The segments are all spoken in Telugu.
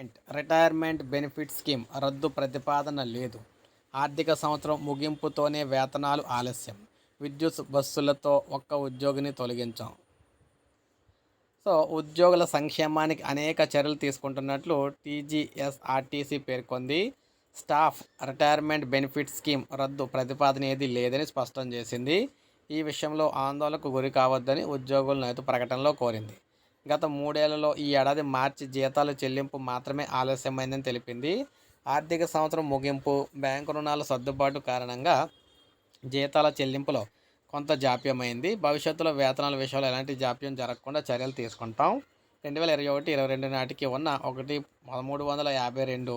రిటైర్మెంట్ రిటైర్మెంట్ బెనిఫిట్ స్కీమ్ రద్దు ప్రతిపాదన లేదు. ఆర్థిక సంవత్సరం ముగింపుతోనే వేతనాలు ఆలస్యం. విద్యుత్ బస్సులతో ఒక్క ఉద్యోగిని తొలగించాం. సో ఉద్యోగుల సంక్షేమానికి అనేక చర్యలు తీసుకుంటున్నట్లు టీజీఎస్ఆర్టీసీ పేర్కొంది. స్టాఫ్ రిటైర్మెంట్ బెనిఫిట్ స్కీమ్ రద్దు ప్రతిపాదన ఏది లేదని స్పష్టం చేసింది. ఈ విషయంలో ఆందోళనకు గురి కావద్దని ఉద్యోగులను అయితే ప్రకటనలో కోరింది. గత మూడేళ్ళలో ఈ ఏడాది మార్చి జీతాల చెల్లింపు మాత్రమే ఆలస్యమైందని తెలిపింది. ఆర్థిక సంవత్సరం ముగింపు బ్యాంకు రుణాల సర్దుబాటు కారణంగా జీతాల చెల్లింపులో కొంత జాప్యమైంది. భవిష్యత్తులో వేతనాల విషయంలో ఎలాంటి జాప్యం జరగకుండా చర్యలు తీసుకుంటాం. రెండు వేల ఇరవై ఒకటి ఇరవై రెండు నాటికి ఉన్న ఒకటి పదమూడు వందల యాభై రెండు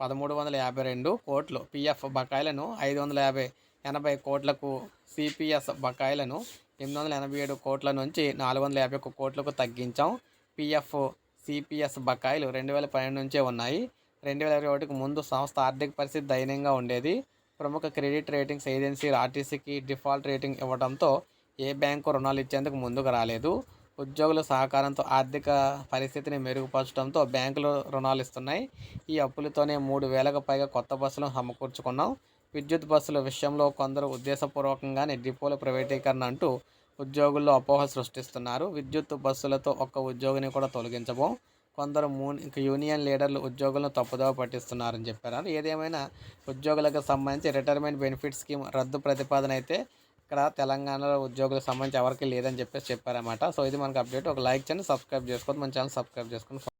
పదమూడు వందల యాభై రెండు కోట్లు పిఎఫ్ బకాయిలను ఐదు వందల యాభై ఎనభై కోట్లకు సిపిఎస్ బకాయిలను ఎనిమిది వందల ఎనభై ఏడు కోట్ల నుంచి నాలుగు వందల యాభై ఒక్క కోట్లకు తగ్గించాం. పిఎఫ్ సిపిఎస్ బకాయిలు రెండు వేల పన్నెండు నుంచే ఉన్నాయి. రెండు వేల ఇరవై ఒకటికి ముందు సంస్థ ఆర్థిక పరిస్థితి దయనీయంగా ఉండేది. ప్రముఖ క్రెడిట్ రేటింగ్స్ ఏజెన్సీ ఆర్టీసీకి డిఫాల్ట్ రేటింగ్ ఇవ్వడంతో ఏ బ్యాంకు రుణాలు ఇచ్చేందుకు ముందుకు రాలేదు. ఉద్యోగుల సహకారంతో ఆర్థిక పరిస్థితిని మెరుగుపరచడంతో బ్యాంకులు రుణాలు ఇస్తున్నాయి. ఈ అప్పులతోనే మూడు వేలకు పైగా కొత్త బస్సులను సమకూర్చుకున్నాం. విద్యుత్ బస్సుల విషయంలో కొందరు ఉద్దేశపూర్వకంగానే డిపోల ప్రైవేటీకరణ అంటూ ఉద్యోగుల్లో అపోహ సృష్టిస్తున్నారు. విద్యుత్ బస్సులతో ఒక్క ఉద్యోగిని కూడా తొలగించబోం. కొందరు మూ యూనియన్ లీడర్లు ఉద్యోగులను తప్పుదోవ పట్టిస్తున్నారని చెప్పారు. ఏదేమైనా ఉద్యోగులకు సంబంధించి రిటైర్మెంట్ బెనిఫిట్ స్కీమ్ రద్దు ప్రతిపాదన అయితే ఇక్కడ తెలంగాణలో ఉద్యోగులకు సంబంధించి ఎవరికి లేదని చెప్పేసి చెప్పారన్నమాట. సో ఇది మనకు అప్డేట్. ఒక లైక్ చేయండి సబ్స్క్రైబ్ చేసుకోండి మన ఛానల్ సబ్స్క్రైబ్ చేసుకోండి